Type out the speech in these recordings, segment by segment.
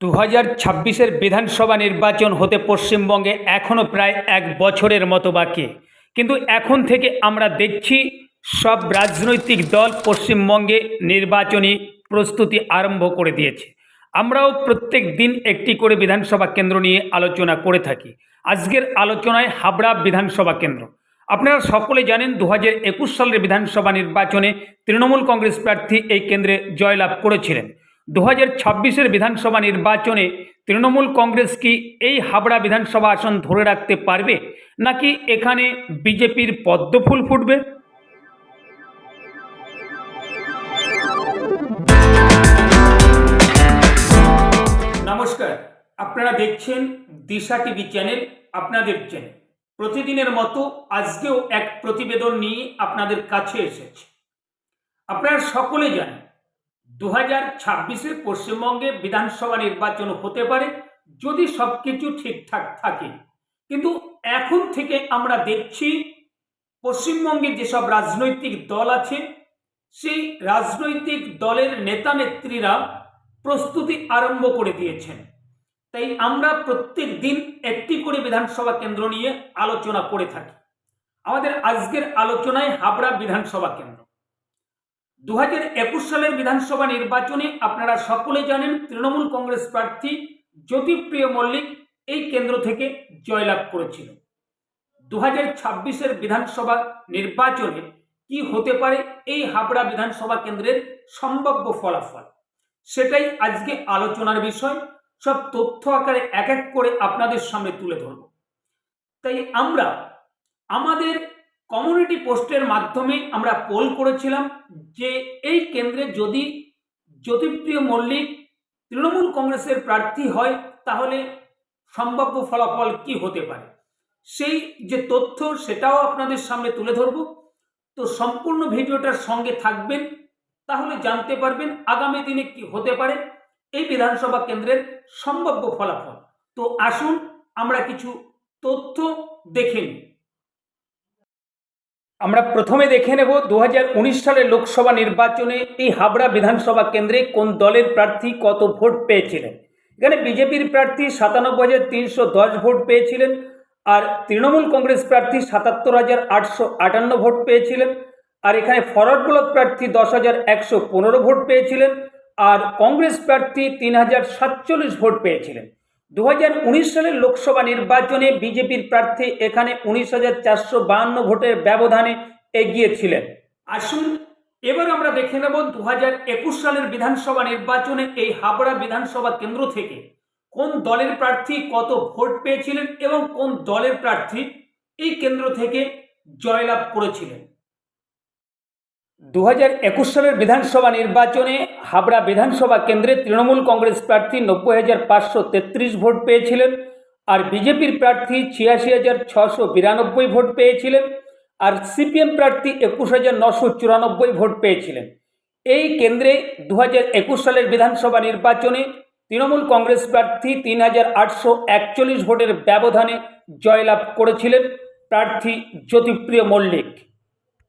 দু হাজার ছাব্বিশের বিধানসভা নির্বাচন হতে পশ্চিমবঙ্গে এখনও প্রায় এক বছরের মতো বাকি। কিন্তু এখন থেকে আমরা দেখছি সব রাজনৈতিক দল পশ্চিমবঙ্গে নির্বাচনী প্রস্তুতি আরম্ভ করে দিয়েছে। আমরাও প্রত্যেক দিন একটি করে বিধানসভা কেন্দ্র নিয়ে আলোচনা করে থাকি। আজকের আলোচনায় হাবড়া বিধানসভা কেন্দ্র। আপনারা সকলে জানেন দু হাজার একুশ সালের বিধানসভা নির্বাচনে তৃণমূল কংগ্রেস প্রার্থী এই কেন্দ্রে জয়লাভ করেছিলেন। দু হাজার ছাব্বিশের বিধানসভা নির্বাচনে তৃণমূল কংগ্রেস কি এই হাবড়া বিধানসভা আসন ধরে রাখতে পারবে? নাকি এখানে বিজেপির পদ্মফুল ফুটবে? নমস্কার, আপনারা দেখছেন দিশা টিভি চ্যানেল, আপনাদের চ্যানেল। প্রতিদিনের মতো আজকেও এক প্রতিবেদন নিয়ে আপনাদের কাছে এসেছে। আপনারা সকলে জানেন দু হাজার ছাব্বিশে পশ্চিমবঙ্গে বিধানসভা নির্বাচন হতে পারে, যদি সব কিছু ঠিকঠাক থাকে। কিন্তু এখন থেকে আমরা দেখছি, পশ্চিমবঙ্গে যেসব রাজনৈতিক দল আছে, সেই রাজনৈতিক দলের নেতা নেত্রীরা প্রস্তুতি আরম্ভ করে দিয়েছেন। তাই আমরা প্রত্যেক দিন একটি করে বিধানসভা কেন্দ্র নিয়ে আলোচনা করে থাকি। আমাদের আজকের আলোচনায় হাবড়া বিধানসভা কেন্দ্র। দু হাজার একুশ সালের বিধানসভা নির্বাচনে আপনারা সকলে জানেন তৃণমূল কংগ্রেস প্রার্থী জ্যোতিপ্রিয় মল্লিক এই কেন্দ্র থেকে জয়লাভ করেছিল। দু হাজার ছাব্বিশের বিধানসভা নির্বাচনে কি হতে পারে এই হাবড়া বিধানসভা কেন্দ্রের সম্ভাব্য ফলাফল? সেটাই আজকে আলোচনার বিষয়। সব তথ্য আকারে এক এক করে আপনাদের সামনে তুলে ধরব। তাই আমরা আমাদের কমিউনিটি পোস্টের মাধ্যমে আমরা পোল করেছিলাম যে এই কেন্দ্রে যদি জ্যোতিপ্রিয় মল্লিক তৃণমূল কংগ্রেসের প্রার্থী হয়, তাহলে সম্ভাব্য ফলাফল কি হতে পারে? সেই যে তথ্য, সেটাও আপনাদের সামনে তুলে ধরব। তো সম্পূর্ণ ভিডিওটার সঙ্গে থাকবেন, তাহলে জানতে পারবেন আগামী দিনে কি হতে পারে এই বিধানসভা কেন্দ্রের সম্ভাব্য ফলাফল। তো আসুন, আমরা কিছু তথ্য দেখে আমরা প্রথমে দেখে নেব দু হাজার উনিশ সালের লোকসভা নির্বাচনে এই হাবড়া বিধানসভা কেন্দ্রে কোন দলের প্রার্থী কত ভোট পেয়েছিলেন? এখানে বিজেপির প্রার্থী সাতানব্বই হাজার তিনশো দশ ভোট পেয়েছিলেন আর তৃণমূল কংগ্রেস প্রার্থী সাতাত্তর হাজার আটশো আটান্ন ভোট পেয়েছিলেন। আর এখানে ফরওয়ার্ড ব্লক প্রার্থী দশ হাজার একশো পনেরো ভোট পেয়েছিলেন। আর কংগ্রেস প্রার্থী তিন হাজার সাতচল্লিশ ভোট পেয়েছিলেন। দু হাজার উনিশ সালের লোকসভা নির্বাচনে বিজেপির প্রার্থী এখানে উনিশ হাজার চারশো বাহান্ন ভোটের ব্যবধানে এগিয়েছিলেন আসুন, এবার আমরা দেখে নেব দু হাজার একুশ সালের বিধানসভা নির্বাচনে এই হাবড়া বিধানসভা কেন্দ্র থেকে কোন দলের প্রার্থী কত ভোট পেয়েছিলেন এবং কোন দলের প্রার্থী এই কেন্দ্র থেকে জয়লাভ করেছিলেন। দু হাজার একুশ সালের বিধানসভা নির্বাচনে হাবড়া বিধানসভা কেন্দ্রে তৃণমূল কংগ্রেস প্রার্থী নব্বই হাজার পাঁচশো তেত্রিশ ভোট পেয়েছিলেন আর বিজেপির প্রার্থী ছিয়াশি হাজার ছশো বিরানব্বই ভোট পেয়েছিলেন আর সিপিএম প্রার্থী একুশ হাজার নশো চুরানব্বই ভোট পেয়েছিলেন। এই কেন্দ্রে দু হাজার একুশ সালের বিধানসভা নির্বাচনে তৃণমূল কংগ্রেস প্রার্থী তিন হাজার আটশো একচল্লিশ ভোটের ব্যবধানে জয়লাভ করেছিলেন প্রার্থী জ্যোতিপ্রিয় মল্লিক।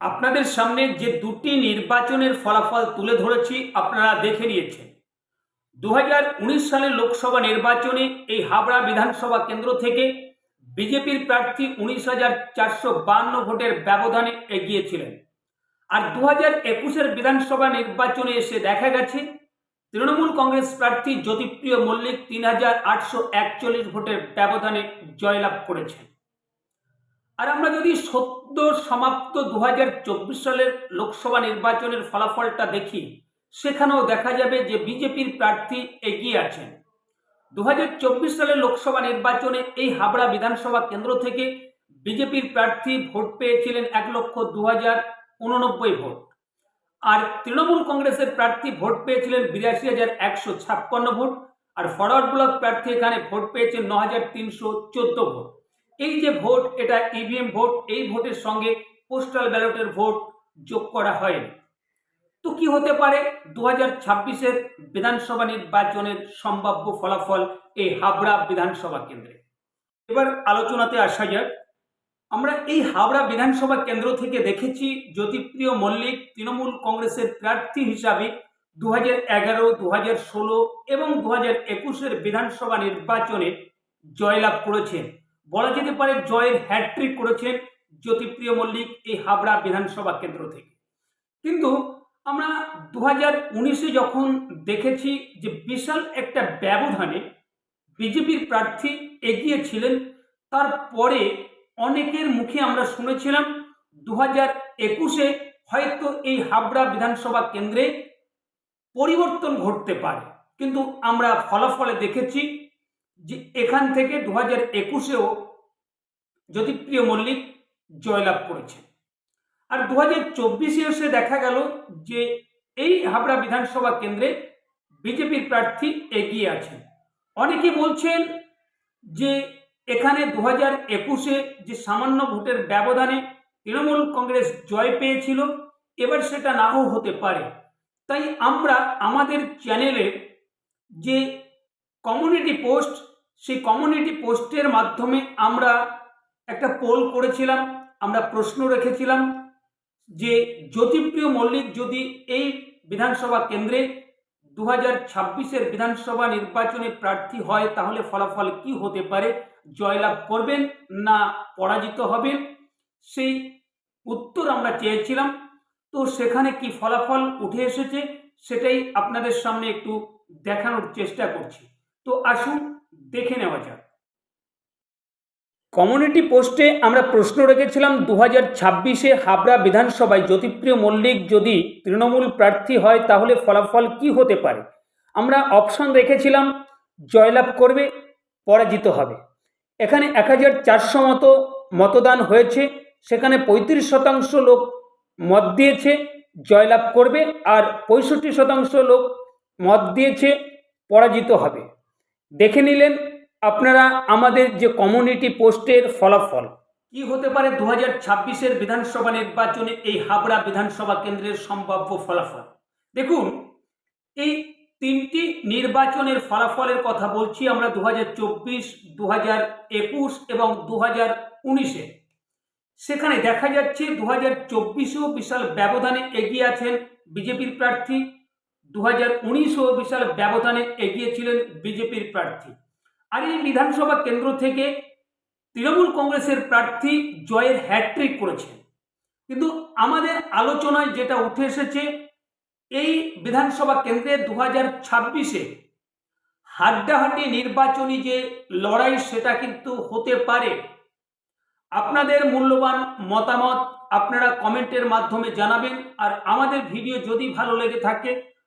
আপনাদের সামনে যে দুটি নির্বাচনের ফলাফল তুলে ধরেছি, আপনারা দেখে নিয়েছেন। দু হাজার উনিশ সালের লোকসভা নির্বাচনে এই হাবড়া বিধানসভা কেন্দ্র থেকে বিজেপির প্রার্থী উনিশ হাজার চারশো বান্ন ভোটের ব্যবধানে এগিয়েছিলেন। আর দু হাজার একুশের বিধানসভা নির্বাচনে এসে দেখা গেছে, তৃণমূল কংগ্রেস প্রার্থী জ্যোতিপ্রিয় মল্লিক তিন হাজার আটশো একচল্লিশ ভোটের ব্যবধানে জয়লাভ করেছেন। আর আমরা যদি সদ্য সমাপ্ত দু হাজার চব্বিশ সালের লোকসভা নির্বাচনের ফলাফলটা দেখি, সেখানেও দেখা যাবে যে বিজেপির প্রার্থী এগিয়ে আছেন। দু হাজার চব্বিশ সালের লোকসভা নির্বাচনে এই হাবড়া বিধানসভা কেন্দ্র থেকে বিজেপির প্রার্থী ভোট পেয়েছিলেন এক লক্ষ দু হাজার উননব্বই ভোট। আর তৃণমূল কংগ্রেসের প্রার্থী ভোট পেয়েছিলেন বিরাশি হাজার একশো ছাপ্পান্ন ভোট, আর ফরওয়ার্ড ব্লক প্রার্থী এখানে ভোট পেয়েছেন ন হাজার তিনশো চোদ্দ ভোট। এই যে ভোট, এটা ইভিএম ভোট, এই ভোটের সঙ্গে পোস্টাল ব্যালটের ভোট যোগ করা হয়নি তো কি হতে পারে? দু হাজার ছাব্বিশের বিধানসভা নির্বাচনের সম্ভাব্য ফলাফল এই হাবড়া বিধানসভা কেন্দ্রে। এবার আলোচনাতে আসা যাক। আমরা এই হাবড়া বিধানসভা কেন্দ্র থেকে দেখেছি জ্যোতিপ্রিয় মল্লিক তৃণমূল কংগ্রেসের প্রার্থী হিসাবে দু হাজার এগারো দু হাজার ষোলো এবং দু হাজার একুশের বিধানসভা নির্বাচনে জয়লাভ করেছেন। বলা যেতে পারে জয়ের হ্যাট্রিক করেছেন জ্যোতিপ্রিয় মল্লিক এই হাবড়া বিধানসভা কেন্দ্র থেকে। কিন্তু আমরা দু হাজার উনিশে যখন দেখেছি যে বিশাল একটা ব্যবধানে বিজেপির প্রার্থী এগিয়েছিলেন, তারপরে অনেকের মুখে আমরা শুনেছিলাম দু হাজার একুশে হয়তো এই হাবড়া বিধানসভা কেন্দ্রে পরিবর্তন ঘটতে পারে। কিন্তু আমরা ফলাফলে দেখেছি যে এখান থেকে দু হাজার একুশেও জ্যোতিপ্রিয় মল্লিক জয়লাভ করেছে। আর দু হাজার চব্বিশে এসে দেখা গেল যে এই হাবড়া বিধানসভা কেন্দ্রে বিজেপির প্রার্থী এগিয়ে আছেন। অনেকে বলছেন যে এখানে দু হাজার একুশে যে সামান্য ভোটের ব্যবধানে তৃণমূল কংগ্রেস জয় পেয়েছিল, এবার সেটা নাও হতে পারে। তাই আমরা আমাদের চ্যানেলের যে কমিউনিটি পোস্ট সেই কমিউনিটি পোস্টের মাধ্যমে আমরা একটা পোল করেছিলাম, আমরা প্রশ্ন রেখেছিলাম যে জ্যোতিপ্রিয় মল্লিক যদি এই বিধানসভা কেন্দ্রে দু হাজার ছাব্বিশের বিধানসভা নির্বাচনে প্রার্থী হয়, তাহলে ফলাফল কি হতে পারে? জয়লাভ করবেন না পরাজিত হবেন? সেই উত্তর আমরা চেয়েছিলাম। তো সেখানে কি ফলাফল উঠে এসেছে, সেটাই আপনাদের সামনে একটু দেখানোর চেষ্টা করছি। তো আসুন দেখে নেওয়া যাক। কমিউনিটি পোস্টে আমরা প্রশ্ন রেখেছিলাম দু হাজার ছাব্বিশে হাবড়া বিধানসভায় জ্যোতিপ্রিয় মল্লিক যদি তৃণমূল প্রার্থী হয়, তাহলে ফলাফল কি হতে পারে? আমরা অপশন রেখেছিলাম, জয়লাভ করবে, পরাজিত হবে। এখানে এক হাজার চারশো মতো মতদান হয়েছে, সেখানে পঁয়ত্রিশ শতাংশ লোক মত দিয়েছে, জয়লাভ করবে, আর পঁয়ষট্টি শতাংশ লোক মত দিয়েছে, পরাজিত হবে। দেখে নিলেন আপনারা আমাদের যে কমিউনিটি পোস্টের ফলাফল। কি হতে পারে দু হাজার ছাব্বিশের বিধানসভা নির্বাচনে এই হাবড়া বিধানসভা কেন্দ্রের সম্ভাব্য ফলাফল? দেখুন, এই তিনটি নির্বাচনের ফলাফলের কথা বলছি আমরা দু হাজার চব্বিশ, দু হাজার একুশ এবং দু হাজার উনিশে। সেখানে দেখা যাচ্ছে দু হাজার চব্বিশেও বিশাল ব্যবধানে এগিয়ে আছেন বিজেপির প্রার্থী দু হাজার উনিশেও বিশাল ব্যবধানে এগিয়েছিলেন বিজেপির প্রার্থী। আর এই বিধানসভা কেন্দ্র থেকে তৃণমূল কংগ্রেসের প্রার্থী জয়ের হ্যাট্রিক করেছেন। কিন্তু আমাদের আলোচনায় যেটা উঠে এসেছে, এই বিধানসভা কেন্দ্রে দু হাজার ছাব্বিশে হাড্ডাহাড্ডি নির্বাচনী যে লড়াই সেটা কিন্তু হতে পারে। আপনাদের মূল্যবান মতামত আপনারা কমেন্টের মাধ্যমে জানাবেন, আর আমাদের ভিডিও যদি ভালো লেগে থাকে